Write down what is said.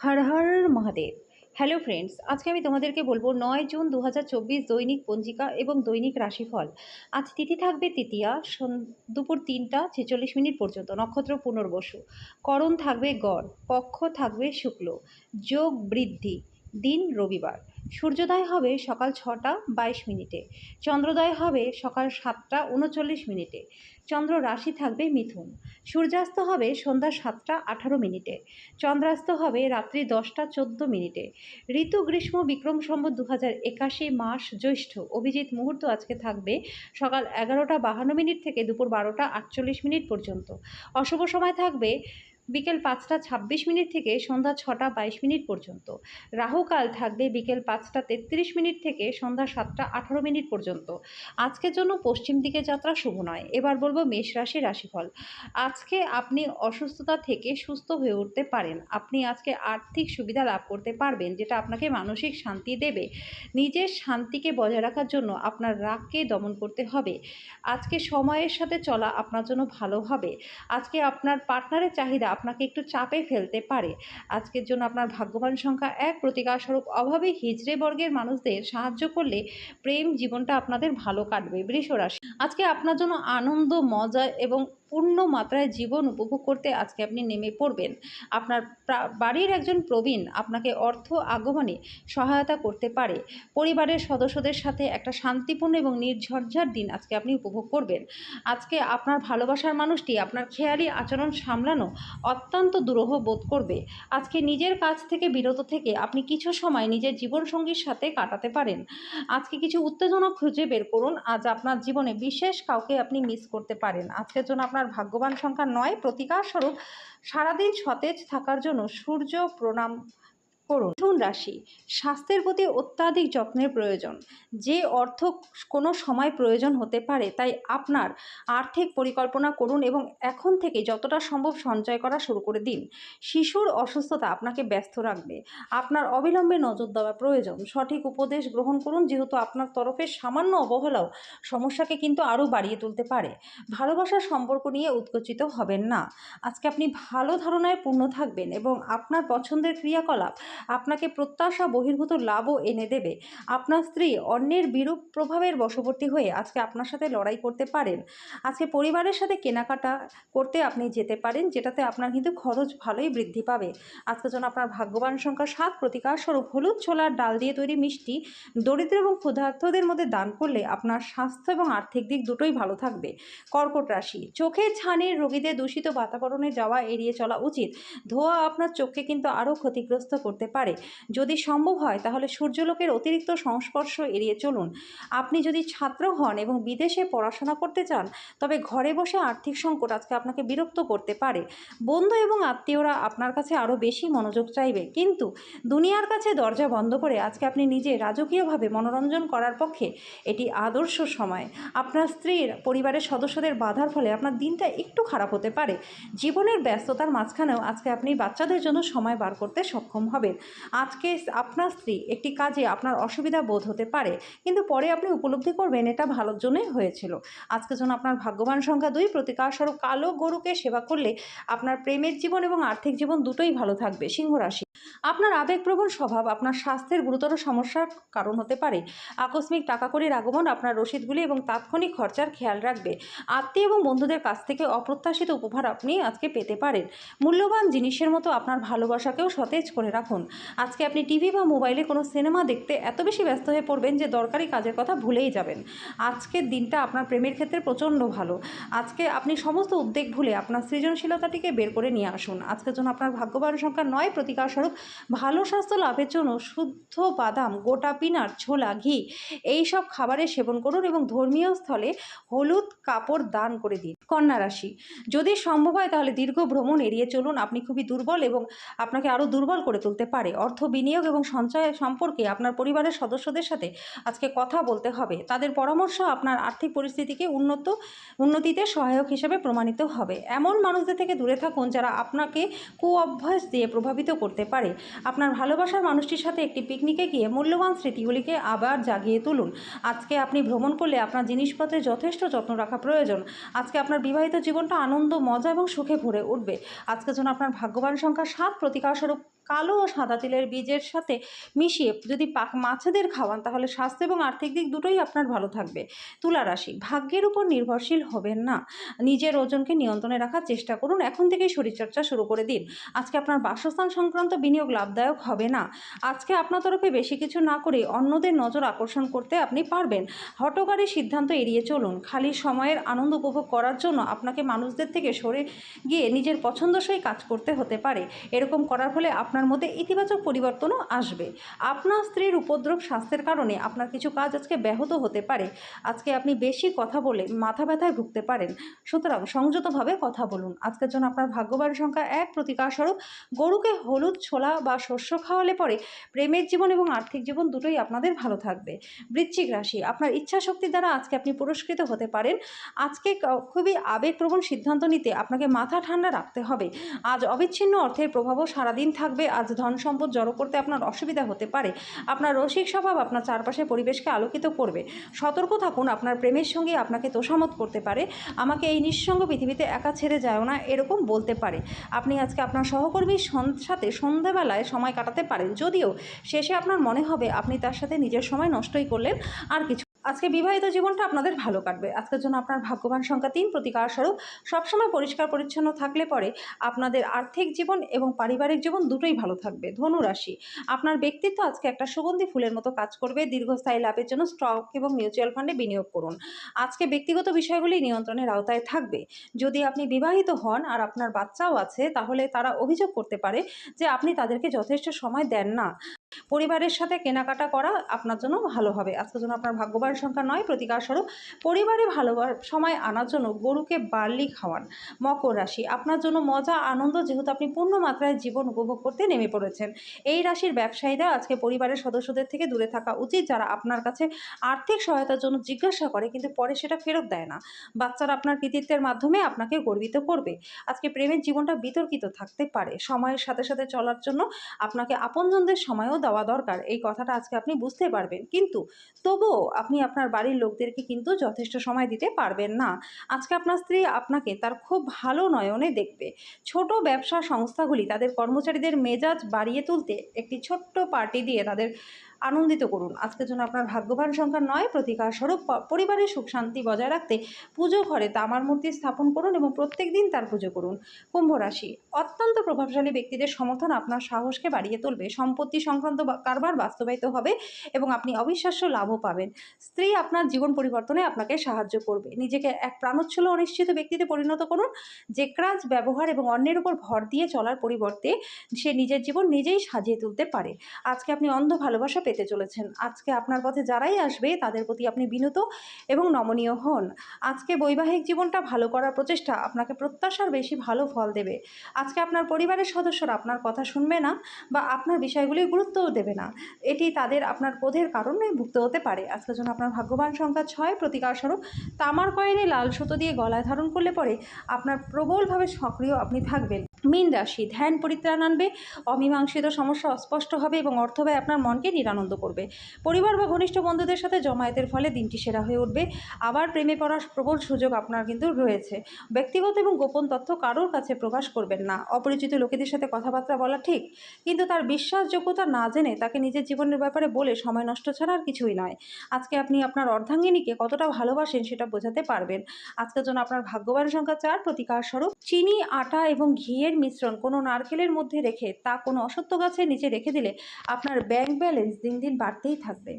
হর Har Mahadev. Hello friends আজকে আমি তোমাদেরকে বলব নয় জুন দু হাজার চব্বিশ দৈনিক পঞ্জিকা এবং দৈনিক রাশিফল। আজ তিথি থাকবে তৃতীয়া দুপুর তিনটা ছেচল্লিশ মিনিট পর্যন্ত, নক্ষত্র পুনর্বসু। করণ থাকবে গড়, পক্ষ থাকবে শুক্ল। যোগ বৃদ্ধি। দিন রবিবার। সূর্যোদয় হবে সকাল ছটা বাইশ মিনিটে, চন্দ্রোদয় হবে সকাল সাতটা উনচল্লিশ মিনিটে, চন্দ্র রাশি থাকবে মিথুন। সূর্যাস্ত হবে সন্ধ্যা সাতটা আঠারো মিনিটে, চন্দ্রাস্ত হবে রাত্রি দশটা চোদ্দ মিনিটে। ঋতু, গ্রীষ্ম, বিক্রম সম্বত দু হাজার একাশি মাস জ্যৈষ্ঠ অভিজিৎ মুহূর্ত আজকে থাকবে সকাল এগারোটা বাহান্ন মিনিট থেকে দুপুর বারোটা আটচল্লিশ মিনিট পর্যন্ত। অশুভ সময় থাকবে বিকেল পাঁচটা ছাব্বিশ মিনিট থেকে সন্ধ্যা ছটা বাইশ মিনিট পর্যন্ত। রাহুকাল থাকবে বিকেল পাঁচটা তেত্রিশ মিনিট থেকে সন্ধ্যা সাতটা আঠারো মিনিট পর্যন্ত। আজকের জন্য পশ্চিম দিকে যাত্রা শুভ নয়। এবার বলব মেষ রাশি রাশিফল। আজকে আপনি অসুস্থতা থেকে সুস্থ হয়ে উঠতে পারেন। আপনি আজকে আর্থিক সুবিধা লাভ করতে পারবেন, যেটা আপনাকে মানসিক শান্তি দেবে। নিজের শান্তিকে বজায় রাখার জন্য আপনার রাগকে দমন করতে হবে। আজকে সময়ের সাথে চলা আপনার জন্য ভালো হবে। আজকে আপনার পার্টনারের চাহিদা আপনাকে একটু চাপে ফেলতে পারে। আজকের জন্য আপনার ভাগ্যবান সংখ্যা এক। প্রতিকারস্বরূপ অভাবে হিজড়ে বর্গের মানুষদের সাহায্য করলে প্রেম জীবনটা আপনাদের ভালো কাটবে। বৃষ রাশি আজকে আপনার জন্য আনন্দ, মজা এবং পূর্ণ মাত্রায় জীবন উপভোগ করতে আজকে আপনি নেমে পড়বেন। আপনার বাড়ির একজন প্রবীণ আপনাকে অর্থ আগমনে সহায়তা করতে পারে। পরিবারের সদস্যদের সাথে একটা শান্তিপূর্ণ এবং নির্ঝরঝার দিন আজকে আপনি উপভোগ করবেন। আজকে আপনার ভালোবাসার মানুষটি আপনার খেয়ালি আচরণ সামলানো অত্যন্ত দুরূহ বোধ করবে। আজকে নিজের কাজ থেকে বিরত থেকে আপনি কিছু সময় নিজের জীবনসঙ্গীর সাথে কাটাতে পারেন। আজকে কিছু উত্তেজনা খুঁজে বের করুন। আজ আপনার জীবনে বিশেষ কাউকে আপনি মিস করতে পারেন। আজকের জন্য আপনার ভাগ্যবান সংখ্যা নয়। প্রতিকার স্বরূপ সারাদিন সতেজ থাকার জন্য সূর্য প্রণাম করুন। মিথুন রাশি, স্বাস্থ্যের প্রতি অত্যাধিক যত্নের প্রয়োজন। যে অর্থ কোনো সময় প্রয়োজন হতে পারে, তাই আপনার আর্থিক পরিকল্পনা করুন এবং এখন থেকে যতটা সম্ভব সঞ্চয় করা শুরু করে দিন। শিশুর অসুস্থতা আপনাকে ব্যস্ত রাখবে। আপনার অবিলম্বে নজর দেওয়া প্রয়োজন। সঠিক উপদেশ গ্রহণ করুন, যেহেতু আপনার তরফে সামান্য অবহেলাও সমস্যাকে কিন্তু আরও বাড়িয়ে তুলতে পারে। ভালোবাসার সম্পর্ক নিয়ে উৎকোচিত হবেন না। আজকে আপনি ভালো ধারণায় পূর্ণ থাকবেন এবং আপনার পছন্দের ক্রিয়াকলাপ আপনাকে প্রত্যাশা, বহির্ভূত লাভও এনে দেবে। আপনার স্ত্রী অন্যের বিরূপ প্রভাবের বশবর্তী হয়ে আজকে আপনার সাথে লড়াই করতে পারেন। আজকে পরিবারের সাথে কেনাকাটা করতে আপনি যেতে পারেন, যেটাতে আপনার কিন্তু খরচ ভালোই বৃদ্ধি পাবে। আজকে যেন আপনার ভাগ্যবান সংখ্যা সাত প্রতিকার স্বরূপ হলুদ ছোলার ডাল দিয়ে তৈরি মিষ্টি, দরিদ্র এবং ক্ষুধার্থদের মধ্যে দান করলে আপনার স্বাস্থ্য এবং আর্থিক দিক দুটোই ভালো থাকবে। কর্কট রাশি চোখের ছানির রোগীদের দূষিত বাতাবরণে যাওয়া এড়িয়ে চলা উচিত। ধোয়া আপনার চোখকে কিন্তু আরও ক্ষতিগ্রস্ত করতে পারে। যদি সম্ভব হয়, তাহলে সূর্যলোকের অতিরিক্ত সংস্পর্শ এড়িয়ে চলুন। আপনি যদি ছাত্র হন এবং বিদেশে পড়াশোনা করতে চান, তবে ঘরে বসে আর্থিক সংকট আজকে আপনাকে বিরক্ত করতে পারে। বন্ধু এবং আত্মীয়রা আপনার কাছে আরও বেশি মনোযোগ চাইবে। কিন্তু দুনিয়ার কাছে দরজা বন্ধ করে আজকে আপনি নিজে রাজকীয়ভাবে মনোরঞ্জন করার পক্ষে এটি আদর্শ সময়। আপনার স্ত্রীর, পরিবারের সদস্যদের বাধার ফলে আপনার দিনটা একটু খারাপ হতে পারে। জীবনের ব্যস্ততার মাঝখানেও আজকে আপনি বাচ্চাদের জন্য সময় বার করতে সক্ষম হবেন। আজকে আপনার স্ত্রী একটি কাজে আপনার অসুবিধা বোধ হতে পারে, কিন্তু পরে আপনি উপলব্ধি করবেন এটা ভালোর জন্যই হয়েছিল। আজকে যেন আপনার ভাগ্যবান সংখ্যা দুই, প্রতিকার স্বরূপ কালো গরুকে সেবা করলে আপনার প্রেমের জীবন এবং আর্থিক জীবন দুটোই ভালো থাকবে, সিংহ রাশি। আপনার আবেগপ্রবণ স্বভাব, আপনার স্বাস্থ্যের গুরুতর সমস্যার কারণ হতে পারে। আকস্মিক টাকা কড়ির আগমন আপনার রসিদগুলি এবং তাৎক্ষণিক খরচার খেয়াল রাখবে। আত্মীয় এবং বন্ধুদের কাছ থেকে অপ্রত্যাশিত উপহার আপনি আজকে পেতে পারেন। মূল্যবান জিনিসের মতো আপনার ভালোবাসাকেও সতেজ করে রাখুন। আজকে আপনি টিভি বা মোবাইলে কোনো সিনেমা দেখতে এত বেশি ব্যস্ত হয়ে পড়বেন যে দরকারি কাজের কথা ভুলেই যাবেন। আজকের দিনটা আপনার প্রেমের ক্ষেত্রে প্রচণ্ড ভালো। আজকে আপনি সমস্ত উদ্বেগ ভুলে আপনার সৃজনশীলতাটিকে বের করে নিয়ে আসুন। আজকের জন্য আপনার ভাগ্যবান সংখ্যা নয়, প্রতিকার স্বরূপ ভালো স্বাস্থ্য লাভের জন্য শুদ্ধ বাদাম, গোটা পিনাট, ছোলা, ঘি এই সব খাবারের সেবন করুন এবং ধর্মীয় স্থলে হলুদ কাপড় দান করে দিন। কন্যা রাশি, যদি সম্ভব হয় তাহলে দীর্ঘ ভ্রমণ এড়িয়ে চলুন। আপনি খুবই দুর্বল এবং আপনাকে আরও দুর্বল করে তুলতে পারে। অর্থ বিনিয়োগ এবং সঞ্চয় সম্পর্কে আপনার পরিবারের সদস্যদের সাথে আজকে কথা বলতে হবে। তাদের পরামর্শ আপনার আর্থিক পরিস্থিতিকে উন্নত, উন্নতিতে সহায়ক হিসেবে প্রমাণিত হবে। এমন মানুষদের থেকে দূরে থাকুন যারা আপনাকে কু অভ্যাস দিয়ে প্রভাবিত করতে পারে। আপনার ভালোবাসার মানুষটির সাথে একটি পিকনিকে গিয়ে মূল্যবান স্মৃতিগুলিকে আবার জাগিয়ে তুলুন। আজকে আপনি ভ্রমণ করলে আপনার জিনিসপত্রের যথেষ্ট যত্ন রাখা প্রয়োজন। আজকে আপনার বিবাহিত জীবনটা আনন্দ, মজা এবং সুখে ভরে উঠবে। আজকের জন্য আপনার ভাগ্যবান সংখ্যা সাত প্রতিকারস্বরূপ কালো ও সাদা তিলের বীজের সাথে মিশিয়ে যদি পাক মাছেদের খাওয়ান, তাহলে স্বাস্থ্য এবং আর্থিক দিক দুটোই আপনার ভালো থাকবে। তুলা রাশি, ভাগ্যের উপর নির্ভরশীল হবেন না। নিজের ওজনকে নিয়ন্ত্রণে রাখার চেষ্টা করুন। এখন থেকেই শরীরচর্চা শুরু করে দিন। আজকে আপনার বাসস্থান সংক্রান্ত বিনিয়োগ লাভদায়ক হবে না। আজকে আপনার তরফে বেশি কিছু না করে অন্যদের নজর আকর্ষণ করতে আপনি পারবেন। হটকারী সিদ্ধান্ত এড়িয়ে চলুন। খালি সময়ের আনন্দ উপভোগ করার জন্য আপনাকে মানুষদের থেকে সরে গিয়ে নিজের পছন্দসই কাজ করতে হতে পারে। এরকম করার ফলে আপনার মধ্যে ইতিবাচক পরিবর্তনও আসবে। আপনার স্ত্রীর উপদ্রব স্বাস্থ্যের কারণে আপনার কিছু কাজ আজকে ব্যাহত হতে পারে। আজকে আপনি বেশি কথা বলে মাথা ব্যথায় ভুগতে পারেন। সুতরাং সংযতভাবে কথা বলুন। আজকের জন্য আপনার ভাগ্যবান সংখ্যা এক, প্রতিকার স্বরূপ। গরুকে হলুদ ছোলা বা শস্য খাওয়ালে পরে প্রেমের জীবন এবং আর্থিক জীবন দুটোই আপনাদের ভালো থাকবে। বৃশ্চিক রাশি, আপনার ইচ্ছা শক্তির দ্বারা আজকে আপনি পুরস্কৃত হতে পারেন। আজকে খুবই আবেগপ্রবণ সিদ্ধান্ত নিতে আপনাকে মাথা ঠান্ডা রাখতে হবে। আজ অবিচ্ছিন্ন অর্থের প্রভাবও সারাদিন থাকবে আজ ধন সম্পদ জড়ো করতে আপনার অসুবিধা হতে পারে। আপনার রসিক স্বভাব আপনার চারপাশের পরিবেশকে আলোকিত করবে। সতর্ক থাকুন, আপনার প্রেমের সঙ্গে আপনাকে তোষামত করতে পারে। আমাকে এই নিঃসঙ্গ পৃথিবীতে একা ছেড়ে যায় না, এরকম বলতে পারে। আপনি আজকে আপনার সহকর্মীর সাথে সন্ধ্যাবেলায় সময় কাটাতে পারেন। যদিও শেষে আপনার মনে হবে আপনি তার সাথে নিজের সময় নষ্টই করলেন, আর কিছু আজকে বিবাহিত জীবনটা আপনাদের ভালো কাটবে। আজকের জন্য আপনার ভাগ্যবান সংখ্যা তিন প্রতিকার স্বরূপ সবসময় পরিষ্কার পরিচ্ছন্ন থাকলে পরে আপনাদের আর্থিক জীবন এবং পারিবারিক জীবন দুটোই ভালো থাকবে। ধনুরাশি আপনার ব্যক্তিত্ব আজকে একটা সুগন্ধি ফুলের মতো কাজ করবে। দীর্ঘস্থায়ী লাভের জন্য স্টক এবং মিউচুয়াল ফান্ডে বিনিয়োগ করুন। আজকে ব্যক্তিগত বিষয়গুলি নিয়ন্ত্রণের আওতায় থাকবে। যদি আপনি বিবাহিত হন আর আপনার বাচ্চাও আছে, তাহলে তারা অভিযোগ করতে পারে যে আপনি তাদেরকে যথেষ্ট সময় দেন না। পরিবারের সাথে কেনাকাটা করা আপনার জন্য ভালো হবে। আজকের জন্য আপনার ভাগ্যবান সংখ্যা নয় প্রতিকার স্বরূপ পরিবারে ভালো সময় আনার জন্য গরুকে বার্লি খাওয়ান। মকর রাশি, আপনার জন্য মজা, আনন্দ যেহেতু আপনি পূর্ণ মাত্রায় জীবন উপভোগ করতে নেমে পড়েছেন। এই রাশির ব্যবসায়ীরা আজকে পরিবারের সদস্যদের থেকে দূরে থাকা উচিত, যারা আপনার কাছে আর্থিক সহায়তার জন্য জিজ্ঞাসা করে কিন্তু পরে সেটা ফেরত দেয় না। বাচ্চারা আপনার কৃতিত্বের মাধ্যমে আপনাকে গর্বিত করবে। আজকে প্রেমের জীবনটা বিতর্কিত থাকতে পারে। সময়ের সাথে সাথে চলার জন্য আপনাকে আপনজনদের সময়ও দেওয়া দরকার। এই কথাটা আজকে আপনি বুঝতে পারবেন। কিন্তু তবুও আপনি আপনার বাড়ির লোকদেরকে কিন্তু যথেষ্ট সময় দিতে পারবেন না। আজকে আপনার স্ত্রী আপনাকে তার খুব ভালো নয়নে দেখবে। ছোট ব্যবসা সংস্থাগুলি তাদের কর্মচারীদের মেজাজ বাড়িয়ে তুলতে একটি ছোট্ট পার্টি দিয়ে তাদের আনন্দিত করুন। আজকের জন্য আপনার ভাগ্যবান সংখ্যা নয়, প্রতিকার স্বরূপ পরিবারের সুখ, শান্তি বজায় রাখতে পুজো ঘরে তামার মূর্তি স্থাপন করুন এবং প্রত্যেক দিন তার পুজো করুন। কুম্ভ রাশি, অত্যন্ত প্রভাবশালী ব্যক্তিদের সমর্থন আপনার সাহসকে বাড়িয়ে তুলবে। সম্পত্তি সংক্রান্ত কারবার বাস্তবায়িত হবে এবং আপনি অবিশ্বাস্য লাভও পাবেন। স্ত্রী আপনার জীবন পরিবর্তনে আপনাকে সাহায্য করবে। নিজেকে এক প্রাণোচ্ছল অনিশ্চিত ব্যক্তিতে পরিণত করুন। যে ক্রাজ, ব্যবহার এবং অন্যের উপর ভর দিয়ে চলার পরিবর্তে সে নিজের জীবন নিজেই সাজিয়ে তুলতে পারে। আজকে আপনি অন্ধ ভালোবাসা পেতে চলেছেন। আজকে আপনার পথে যারাই আসবে, তাদের প্রতি আপনি বিনত এবং নমনীয় হন। আজকে বৈবাহিক জীবনটা ভালো করার প্রচেষ্টা আপনাকে প্রত্যাশার বেশি ভালো ফল দেবে। আজকে আপনার পরিবারের সদস্যরা আপনার কথা শুনবে না বা আপনার বিষয়গুলি গুরুত্বও দেবে না। এটি তাদের আপনার ক্রোধের কারণে ভুক্ত হতে পারে। আজকের জন্য আপনার ভাগ্যবান সংখ্যা ছয়। প্রতিকার স্বরূপ তামার কয়েনে লাল সুতো দিয়ে গলায় ধারণ করলে পরে আপনার প্রবলভাবে সক্রিয় আপনি থাকবেন। মীন রাশি ধ্যান পরিত্রাণ আনবে, অমীমাংসিত সমস্যা অস্পষ্ট হবে এবং অর্থ ব্যয় আপনার মনকে নিরানন্দ করবে। পরিবার বা ঘনিষ্ঠ বন্ধুদের সাথে জমায়েতের ফলে দিনটি সেরা হয়ে উঠবে। আবার প্রেমে পড়ার প্রবল সুযোগ আপনার কিন্তু রয়েছে। ব্যক্তিগত এবং গোপন তথ্য কারোর কাছে প্রকাশ করবেন না। অপরিচিত লোকেদের সাথে কথাবার্তা বলা ঠিক, কিন্তু তার বিশ্বাসযোগ্যতা না জেনে তাকে নিজের জীবনের ব্যাপারে বলে সময় নষ্ট ছাড়া আর কিছুই নয়। আজকে আপনি আপনার অর্ধাঙ্গিনীকে কতটা ভালোবাসেন সেটা বোঝাতে পারবেন। আজকের জন্য আপনার ভাগ্যবান সংখ্যা চার, প্রতিকার স্বরূপ। চিনি, আটা এবং ঘিয়ের মিশ্রণ কোনো নারকেলের মধ্যে রেখে তা কোনো অশ্বত্থ গাছের নিচে রেখে দিলে আপনার ব্যাংক ব্যালেন্স দিন দিন বাড়তেই থাকবে।